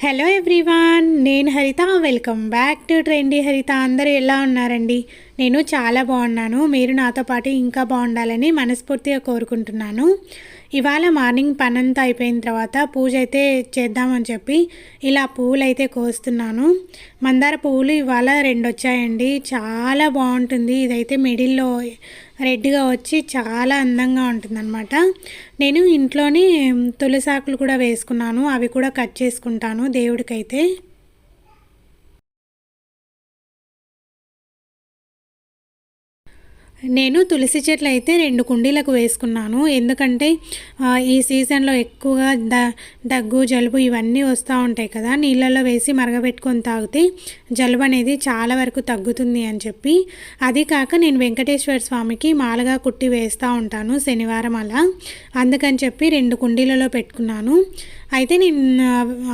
Hello everyone నేను Haritha welcome back to trendy Haritha అందరూ ఎలా ఉన్నారండి? నేను చాలా బాగున్నాను. మీరు నాతో పాటు ఇంకా బాగుండాలని మనస్ఫూర్తిగా కోరుకుంటున్నాను. ఇవాళ మార్నింగ్ పనంతా అయిపోయిన తర్వాత పూజ అయితే చేద్దామని చెప్పి ఇలా పువ్వులు అయితే కోస్తున్నాను. మందార పువ్వులు ఇవాళ రెండు వచ్చాయండి చాలా బాగుంటుంది. ఇదైతే మిడిల్లో రెడ్గా వచ్చి చాలా అందంగా ఉంటుందన్నమాట. నేను ఇంట్లోనే తులసాకులు కూడా వేసుకున్నాను. అవి కూడా కట్ చేసుకుంటాను దేవుడికైతే. నేను తులసి చెట్లు అయితే రెండు కుండీలకు వేసుకున్నాను. ఎందుకంటే ఈ సీజన్లో ఎక్కువగా ద దగ్గు జలుబు ఇవన్నీ వస్తూ ఉంటాయి కదా. నీళ్ళల్లో వేసి మరగబెట్టుకొని తాగితే జలుబు అనేది చాలా వరకు తగ్గుతుంది అని చెప్పి. అది కాక నేను వెంకటేశ్వర స్వామికి మాలగా కుట్టి వేస్తూ ఉంటాను శనివారం అలా. అందుకని చెప్పి రెండు కుండీలలో పెట్టుకున్నాను. అయితే నేను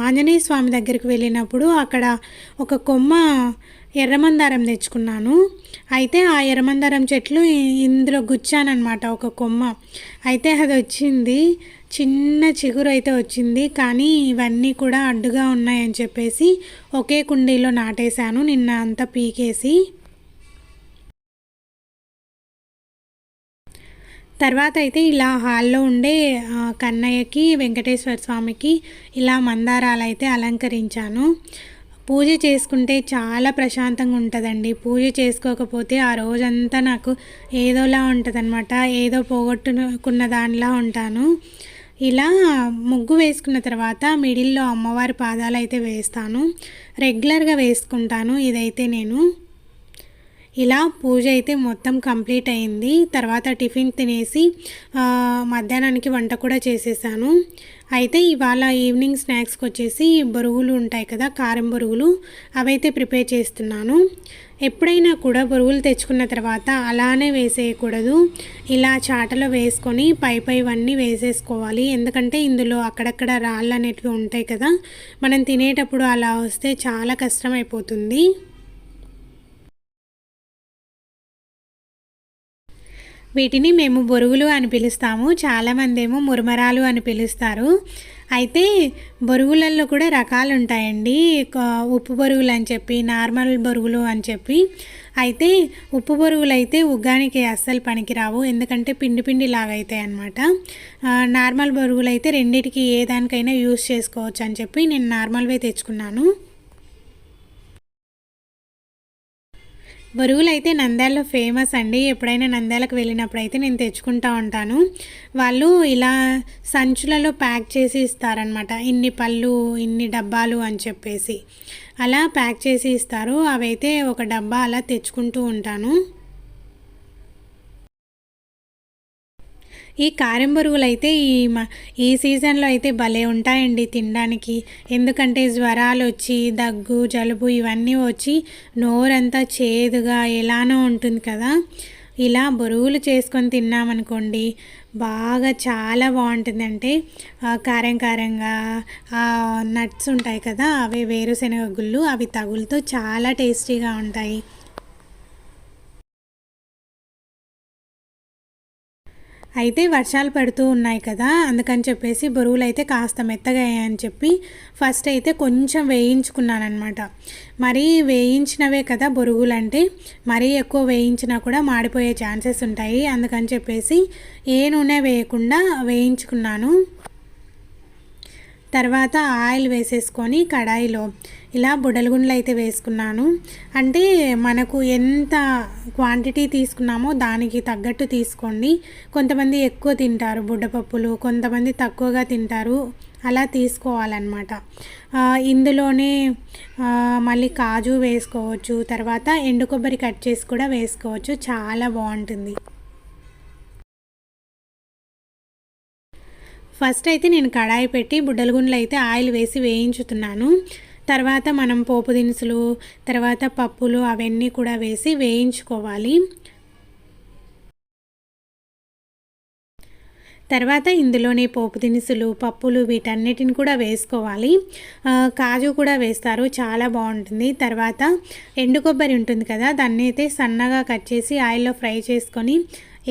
ఆంజనేయ స్వామి దగ్గరికి వెళ్ళినప్పుడు అక్కడ ఒక కొమ్మ ఎర్రమందారం తెచ్చుకున్నాను. అయితే ఆ ఎర్రమందారం చెట్లు ఇందులో గుచ్చానమాట ఒక కొమ్మ. అయితే అది వచ్చింది చిన్న చిగురు అయితే వచ్చింది కానీ ఇవన్నీ కూడా అడ్డుగా ఉన్నాయని చెప్పేసి ఒకే కుండీలో నాటేశాను నిన్న అంతా పీకేసి. తర్వాత అయితే ఇలా హాల్లో ఉండే కన్నయ్యకి వెంకటేశ్వర స్వామికి ఇలా మందారాలు అయితే అలంకరించాను. పూజ చేసుకుంటే చాలా ప్రశాంతంగా ఉంటుందండి. పూజ చేసుకోకపోతే ఆ రోజంతా నాకు ఏదోలా ఉంటుంది అనమాట ఏదో పోగొట్టుకున్న దానిలా ఉంటాను. ఇలా ముగ్గు వేసుకున్న తర్వాత మిడిల్లో అమ్మవారి పాదాలు అయితే వేస్తాను. రెగ్యులర్గా వేసుకుంటాను. ఇదైతే నేను. ఇలా పూజ అయితే మొత్తం కంప్లీట్ అయింది. తర్వాత టిఫిన్ తినేసి మధ్యాహ్నానికి వంట కూడా చేసేసాను. అయితే ఇవాళ ఈవినింగ్ స్నాక్స్కి వచ్చేసి బొరుగులు ఉంటాయి కదా కారం బొరుగులు అవైతే ప్రిపేర్ చేస్తున్నాను. ఎప్పుడైనా కూడా బొరుగులు తెచ్చుకున్న తర్వాత అలానే వేసేయకూడదు. ఇలా చాటలో వేసుకొని పై పైవన్నీ వేసేసుకోవాలి. ఎందుకంటే ఇందులో అక్కడక్కడ రాళ్ళు అనేటివి ఉంటాయి కదా మనం తినేటప్పుడు అలా వస్తే చాలా కష్టం వీటిని మేము బొరుగులు అని పిలుస్తాము. చాలామంది ఏమో మురమరాలు అని పిలుస్తారు. అయితే బొరుగులలో కూడా రకాలు ఉంటాయండి ఉప్పు బొరుగులు అని చెప్పి నార్మల్ బొరుగులు అని చెప్పి. అయితే ఉప్పు బొరుగులు అయితే ఉగ్గానికి అస్సలు పనికిరావు. ఎందుకంటే పిండి పిండి లాగా అవుతాయి అనమాట నార్మల్ బొరుగులు అయితే రెండింటికి ఏ దానికైనా యూస్ చేసుకోవచ్చు అని చెప్పి నేను నార్మల్వే తెచ్చుకున్నాను. బరువులు అయితే నంద్యాలలో ఫేమస్ అండి. ఎప్పుడైనా నంద్యాలకు వెళ్ళినప్పుడు అయితే నేను తెచ్చుకుంటా ఉంటాను. వాళ్ళు ఇలా సంచులలో ప్యాక్ చేసి ఇస్తారనమాట ఇన్ని పళ్ళు ఇన్ని డబ్బాలు అని చెప్పేసి. అలా ప్యాక్ చేసి ఇస్తారు. అవైతే ఒక డబ్బా అలా తెచ్చుకుంటూ ఉంటాను. ఈ కారం బరుగులు అయితే ఈ ఈ సీజన్లో అయితే భలే ఉంటాయండి తినడానికి. ఎందుకంటే జ్వరాలు వచ్చి దగ్గు జలుబు ఇవన్నీ వచ్చి నోరంతా చేదుగా ఎలానో ఉంటుంది కదా. ఇలా బొరుగులు చేసుకొని తిన్నామనుకోండి బాగా చాలా బాగుంటుంది అంటే కారం కారంగా నట్స్ ఉంటాయి కదా అవి వేరుశెనగ గుళ్ళు అవి తగులుతో చాలా టేస్టీగా ఉంటాయి. అయితే వర్షాలు పడుతూ ఉన్నాయి కదా అందుకని చెప్పేసి బరువులు అయితే కాస్త మెత్తగా అని చెప్పి ఫస్ట్ అయితే కొంచెం వేయించుకున్నానమాట మరీ వేయించినవే కదా బొరుగులు అంటే మరీ ఎక్కువ వేయించినా కూడా మాడిపోయే ఛాన్సెస్ ఉంటాయి. అందుకని చెప్పేసి ఏ నూనె వేయకుండా వేయించుకున్నాను. తర్వాత ఆయిల్ వేసేసుకొని కడాయిలో ఇలా బుడలగుండ్లు అయితే వేసుకున్నాను. అంటే మనకు ఎంత క్వాంటిటీ తీసుకున్నామో దానికి తగ్గట్టు తీసుకోండి. కొంతమంది ఎక్కువ తింటారు బుడ్డపప్పులు కొంతమంది తక్కువగా తింటారు. అలా తీసుకోవాలన్నమాట. ఇందులోనే మళ్ళీ కాజు వేసుకోవచ్చు. తర్వాత ఎండు కొబ్బరి కట్ చేసి కూడా వేసుకోవచ్చు. చాలా బాగుంటుంది. ఫస్ట్ అయితే నేను కడాయి పెట్టి బుడ్డలగుండ్లు అయితే ఆయిల్ వేసి వేయించుతున్నాను. తర్వాత మనం పోపు దినుసులు తర్వాత పప్పులు అవన్నీ కూడా వేసి వేయించుకోవాలి. తర్వాత ఇందులోనే పోపు దినుసులు పప్పులు వీటన్నిటిని కూడా వేసుకోవాలి. కాజు కూడా వేస్తారు చాలా బాగుంటుంది. తర్వాత ఎండు కొబ్బరి ఉంటుంది కదా దాన్ని అయితే సన్నగా కట్ చేసి ఆయిల్లో ఫ్రై చేసుకొని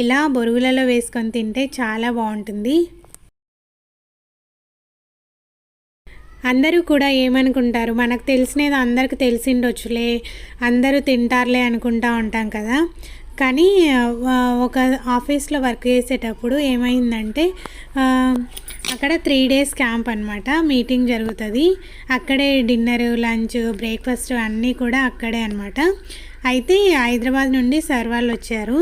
ఇలా బొరుగులలో వేసుకొని తింటే చాలా బాగుంటుంది. అందరూ కూడా ఏమనుకుంటారు? మనకు తెలిసినది అందరికి తెలిసిండొచ్చులే అందరూ తింటారులే అనుకుంటా ఉంటాం కదా. కానీ ఒక ఆఫీస్లో వర్క్ చేసేటప్పుడు ఏమైందంటే అక్కడ త్రీ డేస్ క్యాంప్ అనమాట మీటింగ్ జరుగుతుంది. అక్కడే డిన్నర్ లంచ్ బ్రేక్ఫాస్ట్ అన్నీ కూడా అక్కడే అనమాట అయితే హైదరాబాద్ నుండి సార్ వాళ్ళు వచ్చారు.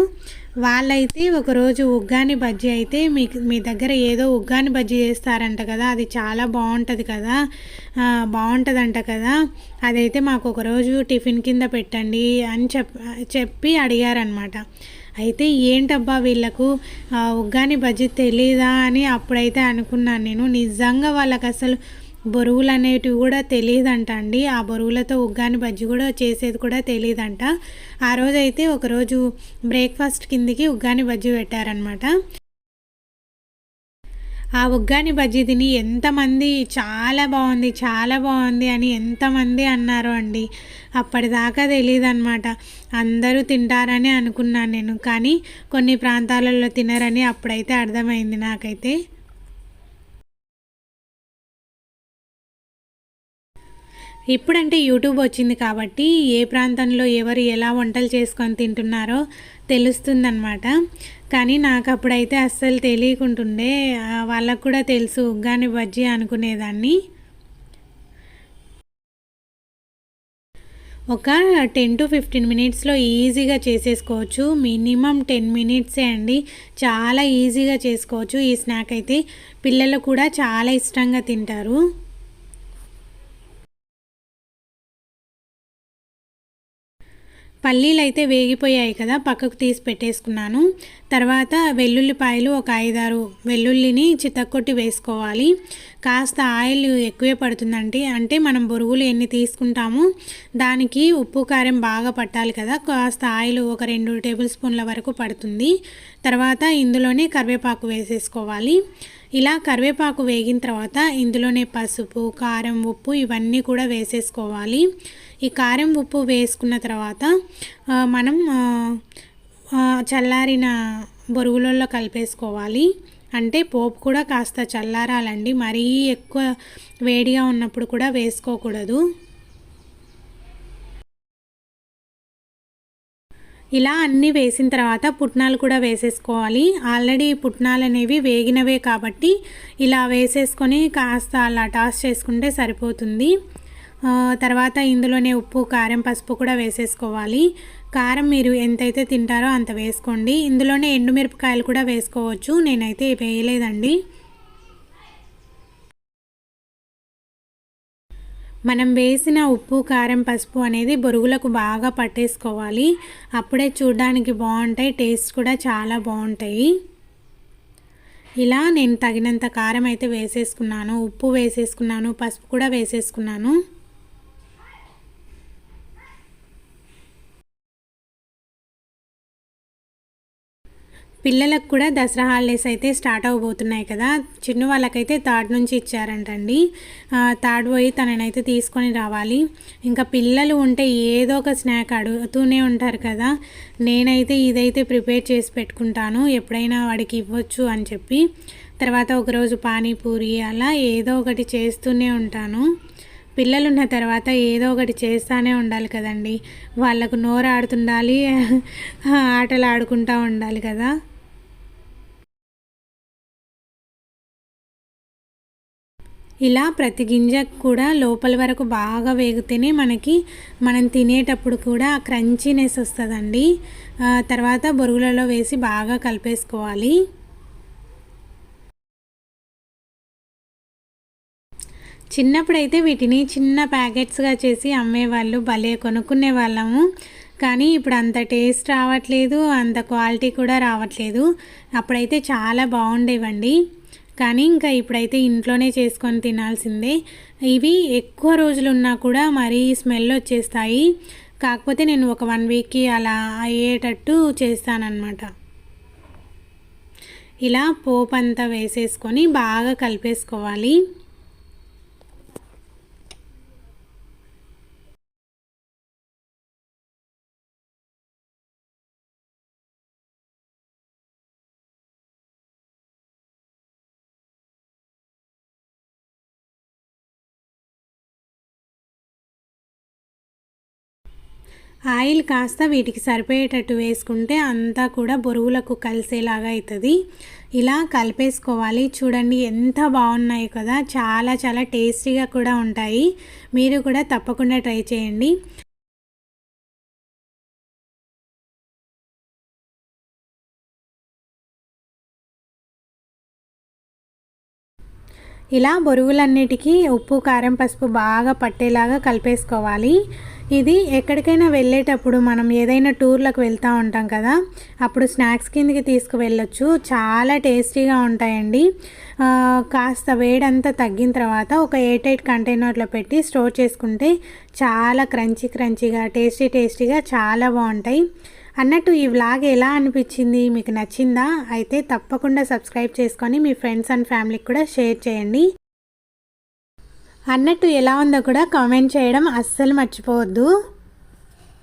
వాళ్ళైతే ఒకరోజు ఉగ్గాని బజ్జీ అయితే మీకు మీ దగ్గర ఏదో ఉగ్గాని బజ్జీ చేస్తారంట కదా అది చాలా బాగుంటుంది కదా బాగుంటుందంట కదా అదైతే మాకు ఒకరోజు టిఫిన్ కింద పెట్టండి అని చెప్ చెప్పి అడిగారనమాట అయితే ఏంటబ్బా వీళ్ళకు ఉగ్గాని బజ్జీ తెలీదా అని అప్పుడైతే అనుకున్నాను నేను. నిజంగా వాళ్ళకి అసలు బరువులు అనేటివి కూడా తెలియదంట అండి. ఆ బరువులతో ఉగ్గాని బజ్జి కూడా చేసేది కూడా తెలియదంట ఆ రోజు అయితే ఒకరోజు బ్రేక్ఫాస్ట్ కిందికి ఉగ్గాని బజ్జి పెట్టారనమాట ఆ ఉగ్గాని బజ్జీ తిని ఎంతమంది చాలా బాగుంది చాలా బాగుంది అని ఎంతమంది అన్నారు అండి. అప్పటిదాకా తెలియదు అనమాట అందరూ తింటారని అనుకున్నాను నేను. కానీ కొన్ని ప్రాంతాలలో తినరని అప్పుడైతే అర్థమైంది నాకైతే. ఇప్పుడంటే యూట్యూబ్ వచ్చింది కాబట్టి ఏ ప్రాంతంలో ఎవరు ఎలా వంటలు చేసుకొని తింటున్నారో తెలుస్తుందన్నమాట. కానీ నాకు అప్పుడైతే అస్సలు తెలియకుంటుండే వాళ్ళకు కూడా తెలుసు ఉగ్గాని బజ్జీ అనుకునేదాన్ని. ఒక టెన్ టు ఫిఫ్టీన్ మినిట్స్లో ఈజీగా చేసేసుకోవచ్చు. మినిమం టెన్ మినిట్సే అండి. చాలా ఈజీగా చేసుకోవచ్చు. ఈ స్నాక్ అయితే పిల్లలు కూడా చాలా ఇష్టంగా తింటారు. పల్లీలు అయితే వేగిపోయాయి కదా పక్కకు తీసి పెట్టేసుకున్నాను. తర్వాత వెల్లుల్లిపాయలు ఒక ఐదారు వెల్లుల్లిని చితక్కొట్టి వేసుకోవాలి. కాస్త ఆయిల్ ఎక్కువే పడుతుందంటే అంటే మనం బొరుగులు ఎన్ని తీసుకుంటామో దానికి ఉప్పు కారం బాగా పట్టాలి కదా కాస్త ఆయిల్ ఒక రెండు టేబుల్ స్పూన్ల వరకు పడుతుంది. తర్వాత ఇందులోనే కరివేపాకు వేసేసుకోవాలి. ఇలా కరివేపాకు వేగిన తర్వాత ఇందులోనే పసుపు కారం ఉప్పు ఇవన్నీ కూడా వేసేసుకోవాలి. ఈ కారం ఉప్పు వేసుకున్న తర్వాత మనం చల్లారిన బొరుగులలో కలిపేసుకోవాలి. అంటే పోపు కూడా కాస్త చల్లారాలండి. మరీ ఎక్కువ వేడిగా ఉన్నప్పుడు కూడా వేసుకోకూడదు. ఇలా అన్నీ వేసిన తర్వాత పుట్నాలు కూడా వేసేసుకోవాలి. ఆల్రెడీ పుట్నాలు అనేవి వేగినవే కాబట్టి ఇలా వేసేసుకొని కాస్త అలా టాస్ చేసుకుంటే సరిపోతుంది. తర్వాత ఇందులోనే ఉప్పు కారం పసుపు కూడా వేసేసుకోవాలి. కారం మీరు ఎంతైతే తింటారో అంత వేసుకోండి. ఇందులోనే ఎండుమిరపకాయలు కూడా వేసుకోవచ్చు. నేనైతే వేయలేదండి. మనం వేసిన ఉప్పు కారం పసుపు అనేది బొరుగులకు బాగా పట్టేసుకోవాలి. అప్పుడే చూడడానికి బాగుంటాయి. టేస్ట్ కూడా చాలా బాగుంటాయి. ఇలా నేను తగినంత కారం అయితే వేసేసుకున్నాను. ఉప్పు వేసేసుకున్నాను. పసుపు కూడా వేసేసుకున్నాను. పిల్లలకు కూడా దసరా హాలిడేస్ అయితే స్టార్ట్ అవబోతున్నాయి కదా. చిన్న వాళ్ళకైతే థర్డ్ నుంచి ఇచ్చారంటండి. థర్డ్ పోయి తననైతే తీసుకొని రావాలి. ఇంకా పిల్లలు ఉంటే ఏదో ఒక స్నాక్ అడుగుతూనే ఉంటారు కదా. నేనైతే ఇదైతే ప్రిపేర్ చేసి పెట్టుకుంటాను. ఎప్పుడైనా వాడికి ఇవ్వచ్చు అని చెప్పి. తర్వాత ఒకరోజు పానీపూరి అలా ఏదో ఒకటి చేస్తూనే ఉంటాను. పిల్లలు ఉన్న తర్వాత ఏదో ఒకటి చేస్తూనే ఉండాలి కదండి. వాళ్ళకు నోరు ఆడుతుండాలి ఆటలు ఆడుకుంటూ ఉండాలి కదా. ఇలా ప్రతి గింజ కూడా లోపల వరకు బాగా వేగితేనే మనకి మనం తినేటప్పుడు కూడా క్రంచీనెస్ వస్తుందండి. తర్వాత బొరుగులలో వేసి బాగా కలిపేసుకోవాలి. చిన్నప్పుడైతే వీటిని చిన్న ప్యాకెట్స్గా చేసి అమ్మేవాళ్ళు భలే కొనుక్కునే వాళ్ళము. కానీ ఇప్పుడు అంత టేస్ట్ రావట్లేదు అంత క్వాలిటీ కూడా రావట్లేదు. అప్పుడైతే చాలా బాగుండేవండి. కానీ ఇంకా ఇప్పుడైతే ఇంట్లోనే చేసుకొని తినాల్సిందే. ఇవి ఎక్కువ రోజులు ఉన్నా కూడా మరీ స్మెల్ వచ్చేస్తాయి. కాకపోతే నేను ఒక వన్ వీక్కి అలా అయ్యేటట్టు చేస్తానన్నమాట. ఇలా పోపు అంతా వేసేసుకొని బాగా కలిపేసుకోవాలి. ఆయిల్ కాస్త వీటికి సరిపోయేటట్టు వేసుకుంటే అంతా కూడా బొరుగులకు కలిసేలాగా అవుతుంది ఇలా కలిపేసుకోవాలి. చూడండి ఎంత బాగున్నాయి కదా. చాలా చాలా టేస్టీగా కూడా ఉంటాయి. మీరు కూడా తప్పకుండా ట్రై చేయండి. ఇలా బొరుగులన్నిటికీ ఉప్పు కారం పసుపు బాగా పట్టేలాగా కలిపేసుకోవాలి. ఇది ఎక్కడికైనా వెళ్ళేటప్పుడు మనం ఏదైనా టూర్లకు వెళ్తూ ఉంటాం కదా అప్పుడు స్నాక్స్ కిందకి తీసుకువెళ్ళొచ్చు. చాలా టేస్టీగా ఉంటాయండి. కాస్త వేడంతా తగ్గిన తర్వాత ఒక ఎయిట్ ఎయిట్ కంటైనర్లో పెట్టి స్టోర్ చేసుకుంటే చాలా క్రంచీ క్రంచీగా టేస్టీ టేస్టీగా చాలా బాగుంటాయి. అన్నట్టు ఈ వ్లాగ్ ఎలా అనిపించింది? మీకు నచ్చిందా? అయితే తప్పకుండా సబ్స్క్రైబ్ చేసుకొని మీ ఫ్రెండ్స్ అండ్ ఫ్యామిలీకి కూడా షేర్ చేయండి. అన్నట్టు ఎలా ఉందో కూడా కామెంట్ చేయడం అస్సలు మర్చిపోవద్దు.